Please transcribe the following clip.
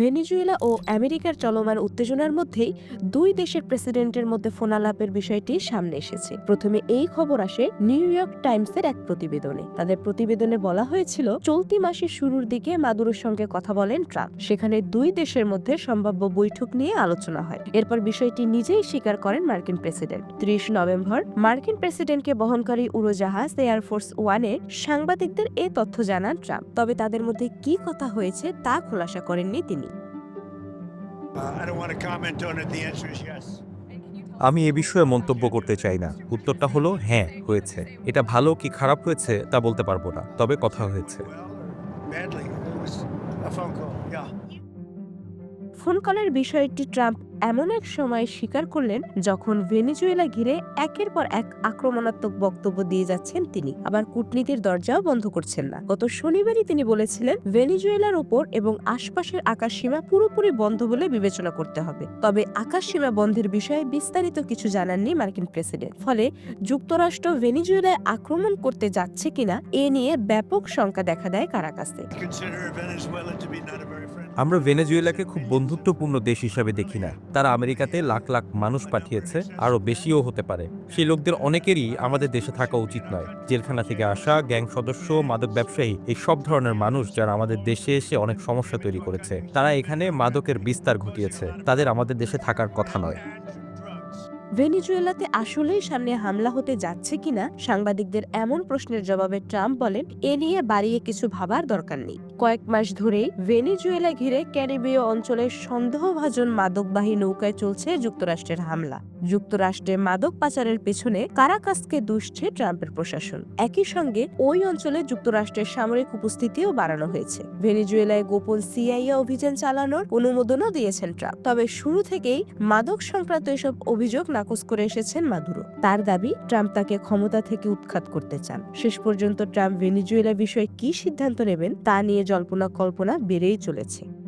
Venezuela ও আমেরিকার চলমান উত্তেজনার মধ্যেই দুই দেশের প্রেসিডেন্টের মধ্যে ফোনালাপের বিষয়টি সামনে এসেছে। প্রথমে এই খবর আসে নিউ ইয়র্ক টাইমসের এক প্রতিবেদনে। তাদের প্রতিবেদনে বলা হয়েছিল, চলতি মাসের শুরুর দিকে মাদুরোর সঙ্গে কথা বলেন ট্রাম্প। সেখানে দুই দেশের মধ্যে সম্ভাব্য বৈঠক নিয়ে আলোচনা হয়। এরপর বিষয়টি নিজেই স্বীকার করেন মার্কিন প্রেসিডেন্ট। ত্রিশ নভেম্বর, মার্কিন প্রেসিডেন্টকে বহনকারী উড়োজাহাজ এয়ারফোর্স ওয়ানে সাংবাদিকদের এ তথ্য জানান ট্রাম্প। তবে তাদের মধ্যে কি কথা হয়েছে তা খোলাসা করেননি তিনি। আমি এ বিষয়ে মন্তব্য করতে চাই না। উত্তরটা হলো হ্যাঁ হয়েছে। এটা ভালো কি খারাপ হয়েছে তা বলতে পারব না তবে কথা হয়েছে. ফোন কলের বিষয়টি ট্রাম্প এমন এক সময় স্বীকার করলেন যখন ভেনেজুয়েলা ঘিরে একের পর এক আক্রমণাত্মক বক্তব্য দিয়ে যাচ্ছেন তিনি। আবার কূটনীতির দরজাও বন্ধ করছেন না। গত শনিবারই তিনি বলেছিলেন ভেনেজুয়েলার ওপর এবং আশপাশের আকাশ সীমা পুরোপুরি বন্ধ বলে বিবেচনা করতে হবে। তবে আকাশ সীমা বন্ধের বিষয়ে বিস্তারিত কিছু জানাননি মার্কিন প্রেসিডেন্ট। ফলে যুক্তরাষ্ট্র ভেনিজুয়েলায় আক্রমণ করতে যাচ্ছে কিনা এ নিয়ে ব্যাপক শঙ্কা দেখা দেয় কারাকাসে. আমরা ভেনেজুয়েলাকে খুব বন্ধুত্বপূর্ণ দেশ হিসাবে দেখি না। তারা আমেরিকাতে লাখ লাখ মানুষ পাঠিয়েছে, আরও বেশিও হতে পারে। সেই লোকদের অনেকেরই আমাদের দেশে থাকা উচিত নয়। জেলখানা থেকে আসা, গ্যাং সদস্য, মাদক ব্যবসায়ী, এই সব ধরনের মানুষ যারা আমাদের দেশে এসে অনেক সমস্যা তৈরি করেছে, তারা এখানে মাদকের বিস্তার ঘটিয়েছে। তাদের আমাদের দেশে থাকার কথা নয়। ভেনেজুয়েলাতে আসলেই সামনে হামলা হতে যাচ্ছে কিনা সাংবাদিকদের এমন প্রশ্নের জবাবে ট্রাম্প বলেন, এ নিয়ে বাড়িয়ে কিছু ভাবার দরকার নেই। কয়েক মাস ধরেই ভেনিজুয়েলা ঘিরে ক্যারিবীয় অঞ্চলের সন্দেহভাজন মাদকবাহী নৌকায় চলছে যুক্তরাষ্ট্রের হামলা। যুক্তরাষ্ট্রে মাদক পাচারের পেছনে কারাকাসকে দুষছে ট্রাম্পের প্রশাসন। একই সঙ্গে ওই অঞ্চলে যুক্তরাষ্ট্রের সামরিক উপস্থিতিও বাড়ানো হয়েছে। ভেনিজুয়েলায় গোপন সিআইএ অভিযান চালানোর অনুমোদনও দিয়েছেন ট্রাম্প। তবে শুরু থেকেই মাদক সংক্রান্ত এসব অভিযোগ নাকচ করে এসেছেন মাদুরো। তার দাবি, ট্রাম্প তাকে ক্ষমতা থেকে উৎখাত করতে চান। শেষ পর্যন্ত ট্রাম্প ভেনিজুয়েলা বিষয়ে কি সিদ্ধান্ত নেবেন তা নিয়ে জল্পনা কল্পনা বেড়েই চলেছে।